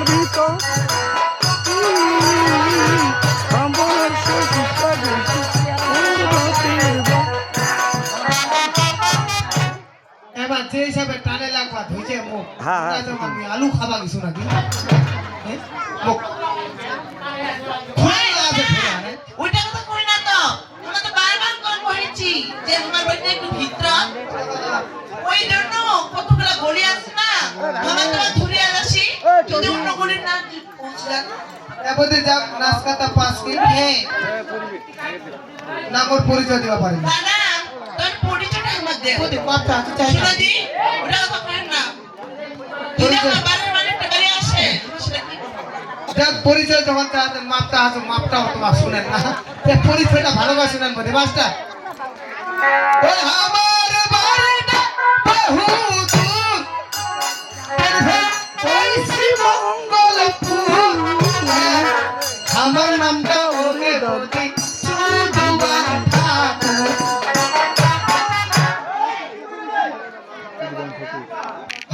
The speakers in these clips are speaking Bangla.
আমার ভিতর এবার যে হিসাবে টানে লাগবা ধুইছে মুখ। হ্যাঁ, হ্যাঁ। আলু খাবা কিছু নাকি? হ্যাঁ? মুখ। এবারে যা পরিচয় দিবা পারি না। তোর পরিচয়টা আমার দে। ওতে কথা আছে চাই না। দি ওটা কথা না। পরিচয়। আসে পরিচয় যখন মাপটা আছে মাপটাও তোমার শুনেন না। পরিচয়টা ভালোবাসে না বলে বাসটা আমার বাড়িটা বহুত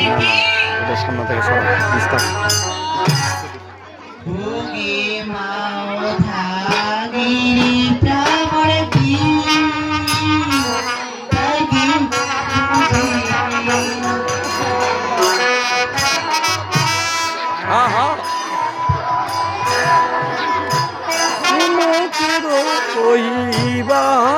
এটার সামনে থেকে সব বিস্তার কইবা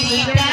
America.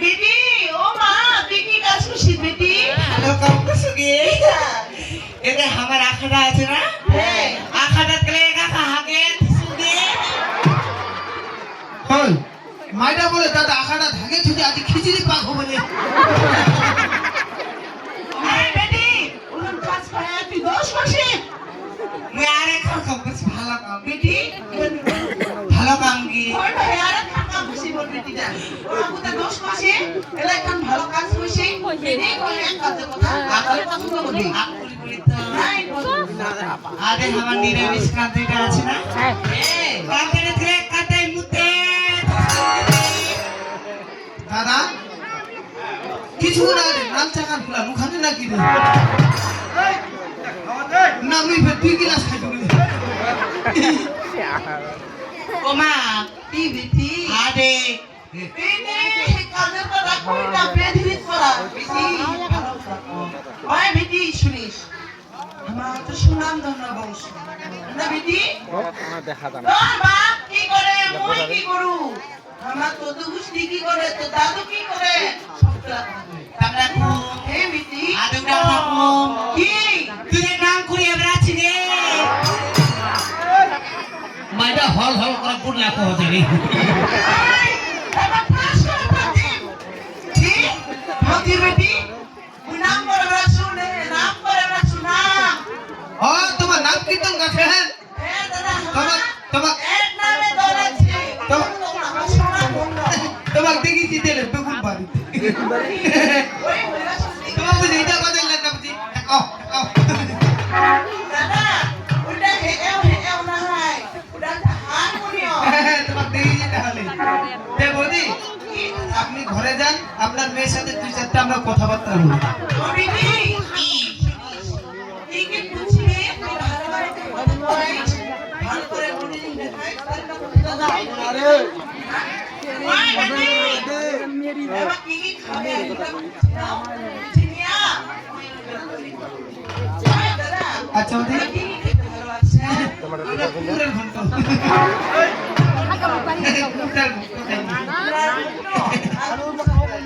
বেটি ও মা তুই কি কাজ খুশি বেটি? ভালো কাম করছ গে এতে আমার আখাটা আছে না? হ্যাঁ। আখাটা গেলে কাকা হাগে হল মাইটা বলে দাদা আখাটা ধাগে ছুটে আজ খিচুড়ি পাক হবে আরে বেটি ওরকম কাজ করে তুই দোষ মাসে মুই আরে কাম কাম করছি ভালো কাম। বেটি ভালো কাম কি ওই ভাই আরে কাম খুশি মোর বেটি দা ওরা কোথা দোষ মাসে এলা এখন ভালো কাজ খুশি বেটি কলে এক কাজের কথা আকালে পছন্দ করবি আকুলি বলি তো নাই পছন্দ আরে আমার নিরামিষ কাঁদিটা আছে না? হ্যাঁ। কাঁদাই মুতে দাদা কিছু না রে নাম চাকান ফুলা মুখানে নাকি রে? না মুই দুই গিলাস খাই রে কি বেটি আরে। না আমার না নাম করি আমরা আছি রে মাইটা হল হল করে পুড়লা কো হতে রে। মতি বেটি তুই নাম করে বেড়া শুনে নাম করে বেড়া শুনাম ও তোমার নাম কীর্তন গাছে হ্যাঁ এ দাদা তোমার তোমার এক নামে দৌড়াচ্ছে তো- আমার সোনা বন্ধু তোমার দেখি মেয়ের সাথে দুই চারটা আমরা কথাবার্তা দাদা। আচ্ছা ঘন্ট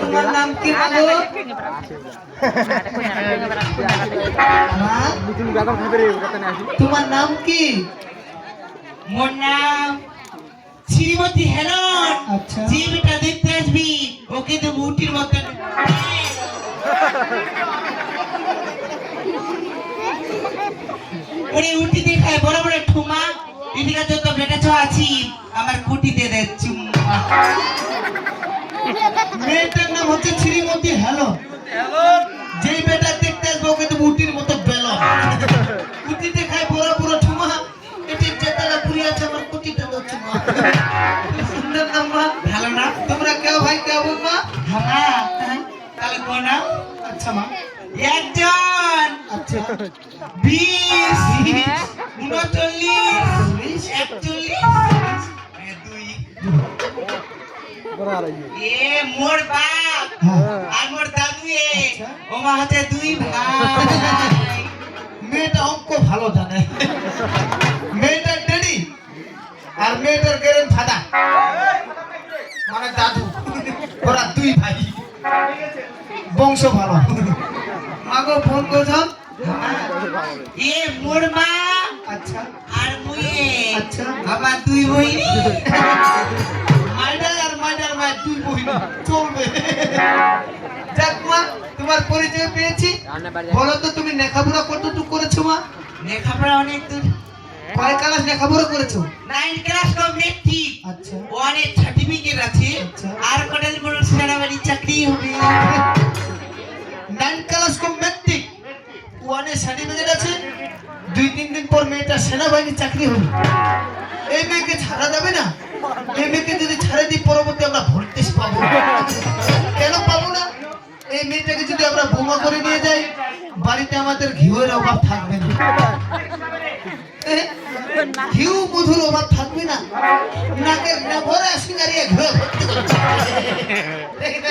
তোমার নাম কি? বলো তোমার নাম কি মোর নাম শ্রীমতী হেলন। আচ্ছা। যে বেটা দেখতে আসবি ওকে তো মুটির মতন। ওরে উটি দেখায় বড় বড় ঠুমা। যত বেটা ছ আছি। আমার কুটি দে দে চুম্মা। মেয়েটার নাম হচ্ছে শ্রীমতী হ্যালো যেই বেটা দেখতে আসবে ওকে তো মুটির মতো বেলন কুটিতে খায় বড় বড় ঠুমা এটি যেতালা পুরি আছে, আমার কুটিতে তো চুমা সুন্দর নাম, মা। ভালো না? তোমরা কেউ ভাই, কেউ মা? হ্যাঁ তাহলে কোনা আচ্ছা মা। একজন! আচ্ছা। বিশ! উনচল্লিশ! এ মোর বাপ। আর মোর দাদু এ দুই ভাই মেয়েটা অঙ্ক ভালো জানে মেয়েটার ডেডি আর মেয়েটার গেরেন ফাদা মানে দাদু ওরা দুই ভাই বংশ ভালো মাগো ফোন করছাম এ মোর মা আচ্ছা। আর আচ্ছা। আমার দুই বইনি। মাইডার আর মাইডার মায়ের দুই বই চলবে। যাক মা তোমার পরিচয় পেয়েছি। বলো তো তুমি লেখাপড়া কতটুকু করেছ মা? লেখাপড়া অনেক দূর। কয় ক্লাস লেখাপড়া করেছ? নাইন ক্লাস কমপ্লিট ঠিক। আচ্ছা। অনেক সার্টিফিকেট আছে। আচ্ছা। আর কটা বড় সেনাবাহিনী চাকরি হবে। নাইন ক্লাস কম ম্যাট্রিক ওয়ানে সার্টিফিকেট আছে, দুই, তিন দিন পর মেয়েটা সেনাবাহিনীর চাকরি হবে এই মেয়েকে ছাড়া যাবে না। এই মেয়েকে যদি ছাড়ে দিই, পরবর্তী আমরা ভোল্টেজ পাবো। কেন পাবো না? এই মেয়েটাকে যদি আমরা বোমা করে নিয়ে যাই, বাড়িতে আমাদের ঘিউয়ের অভাব থাকবে না। ঘিউ মধুর অভাব থাকবে না। নাকের নেভরে সিঙ্গারিয়া ঘুরে ভর্তি করছে। দেখি না